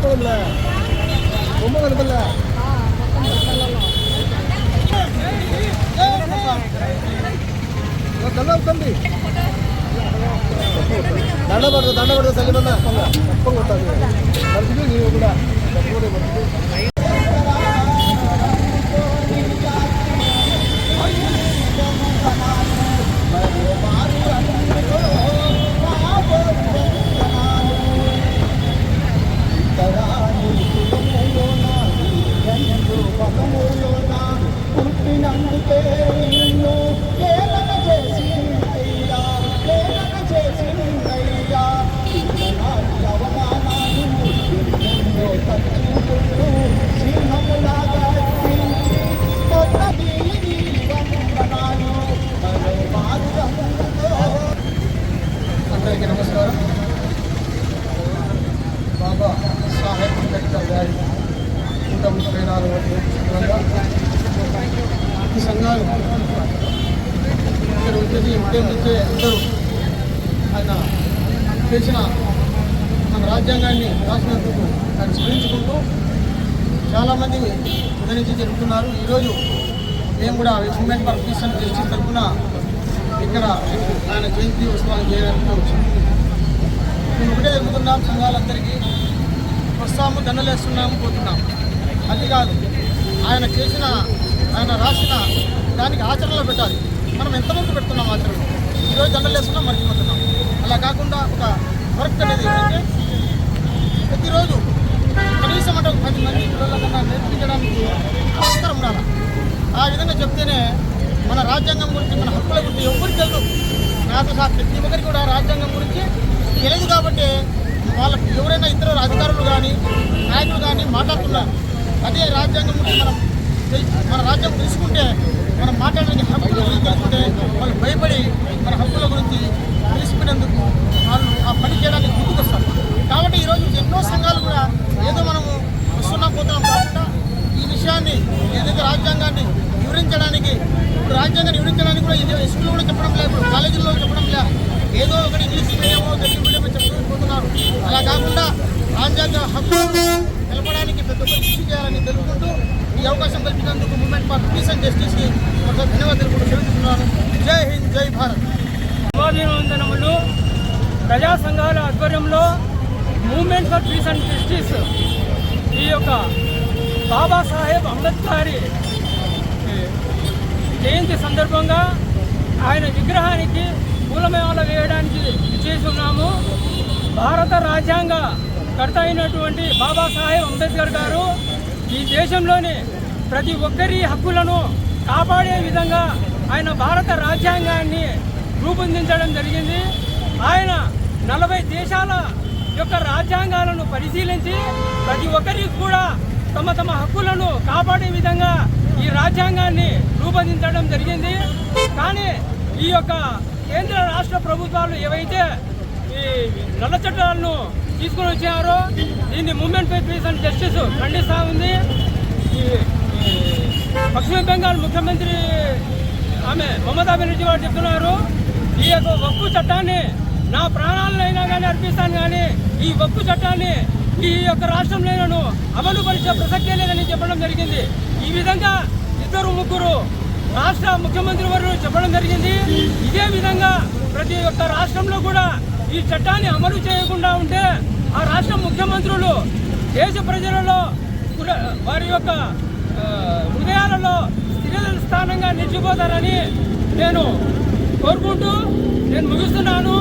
కలపడంలే బొమ్మ కలపలే దండవుతుంది దండబడదు దండబడదు సరిపడ తప్ప కొట్టాలి కూడా తప్పకుండా నూట ముప్పై నాలుగు ఈ సంఘాలు ఇక్కడ వచ్చేసి ఉద్యమించే అందరూ ఆయన చేసిన మన రాజ్యాంగాన్ని రాసినందుకు ఆయన స్మరించుకుంటూ చాలామంది గురించి జరుపుతున్నారు ఈరోజు మేము కూడా movement for peace and justice తరఫున ఇక్కడ ఆయన జయంతి ఉత్సవాలు చేయడానికి వచ్చాము మేము ఒకటే జరుగుతున్నాం సంఘాలందరికీ వస్తాము దండలేస్తున్నాము పోతున్నాము అది కాదు. ఆయన చేసిన ఆయన రాసిన దానికి ఆచరణలో పెట్టాలి. మనం ఎంతమంది పెడుతున్నాం ఆచరణ ఈరోజు దండలేస్తున్నాం మర్చిపోతున్నాం. అలా కాకుండా ఒక వర్క్ అనేది ఏంటంటే ప్రతిరోజు కనీసం అంటే ఒక పది మంది పిల్లలకన్నా నేర్పించడానికి అవసరం ఉండాలి? ఆ విధంగా చెప్తేనే మన రాజ్యాంగం గురించి మన హక్కుల గురించి ఎవరికి తెలుసు నాతో సహా ప్రతి ఒక్కరికి కూడా రాజ్యాంగం గురించి తెలియదు కాబట్టి వాళ్ళకి ఎవరైనా ఇతర అధికారులు కానీ నాయకులు కానీ మాట్లాడుతున్నారు. అదే రాజ్యాంగం మనం మన రాజ్యం తెలుసుకుంటే మనం మాట్లాడడానికి హక్కుల గురించి తెలుసుకుంటే వాళ్ళు భయపడి మన హక్కుల గురించి తెలుసుకునేందుకు వాళ్ళు ఆ పని చేయడానికి ముందుకు వస్తారు కాబట్టి ఈరోజు ఎన్నో సంఘాలు కూడా ఏదో మనము వస్తున్నాం పోతున్నాం కాకుండా ఈ విషయాన్ని ఏదైతే రాజ్యాంగాన్ని వివరించడానికి ఇప్పుడు రాజ్యాంగాన్ని వివరించడానికి కూడా ఇది స్కూల్లో కూడా చెప్పడం లేదు ఇప్పుడు కాలేజీల్లో చెప్పడం లేదు. ఏదో ఒకటి ఇంగ్లీష్ మీడియమో తెలుగు మీడియమో చెప్పుకుంటూ అలా కాకుండా రాజ్యాంగ హక్కు కృషి చేయాలని తెలుపుకుంటూ ఈ అవకాశం కల్పించినందుకు మూమెంట్ ఫర్ పీస్ అండ్ జస్టిస్కి ఒక ధన్యవాదాలు కూడా చెల్లిస్తున్నాను. జై హింద్ జై భారత్. అభివందనములు ప్రజా సంఘాల ఆధ్వర్యంలో movement for peace and justice ఈ యొక్క బాబాసాహెబ్ అంబేద్కర్ జయంతి సందర్భంగా ఆయన విగ్రహానికి పూలమేళ వేయడానికి చేస్తున్నాము. భారత రాజ్యాంగ కర్త అయినటువంటి బాబాసాహెబ్ అంబేద్కర్ గారు ఈ దేశంలోని ప్రతి ఒక్కరి హక్కులను కాపాడే విధంగా ఆయన భారత రాజ్యాంగాన్ని రూపొందించడం జరిగింది. ఆయన నలభై దేశాల యొక్క రాజ్యాంగాలను పరిశీలించి ప్రతి ఒక్కరికి కూడా తమ తమ హక్కులను కాపాడే విధంగా ఈ రాజ్యాంగాన్ని రూపొందించడం జరిగింది. కానీ ఈ యొక్క కేంద్ర రాష్ట్ర ప్రభుత్వాలు ఏవైతే నల్ల చట్టాలను తీసుకొని వచ్చారు. దీన్ని movement for peace and justice ఖండిస్తూ ఉంది. ఈ పశ్చిమ బెంగాల్ ముఖ్యమంత్రి ఆమె మమతా బెనర్జీ వారు చెప్తున్నారు ఈ యొక్క వక్కు చట్టాన్ని నా ప్రాణాలనైనా కానీ అర్పిస్తాను కానీ ఈ వక్కు చట్టాన్ని ఈ యొక్క రాష్ట్రంలో నేను అమలు పరిచే ప్రసక్తే లేదని చెప్పడం జరిగింది. ఈ విధంగా ఇద్దరు ముగ్గురు రాష్ట్ర ముఖ్యమంత్రి వారు చెప్పడం జరిగింది. ఇదే విధంగా ప్రతి ఒక్క రాష్ట్రంలో కూడా ఈ చట్టాన్ని అమలు చేయకుండా ఉంటే ఆ రాష్ట్ర ముఖ్యమంత్రులు దేశ ప్రజలలో వారి యొక్క హృదయాలలో స్థిర స్థానంగా నిలిచిపోతారని నేను కోరుకుంటూ నేను ముగిస్తున్నాను.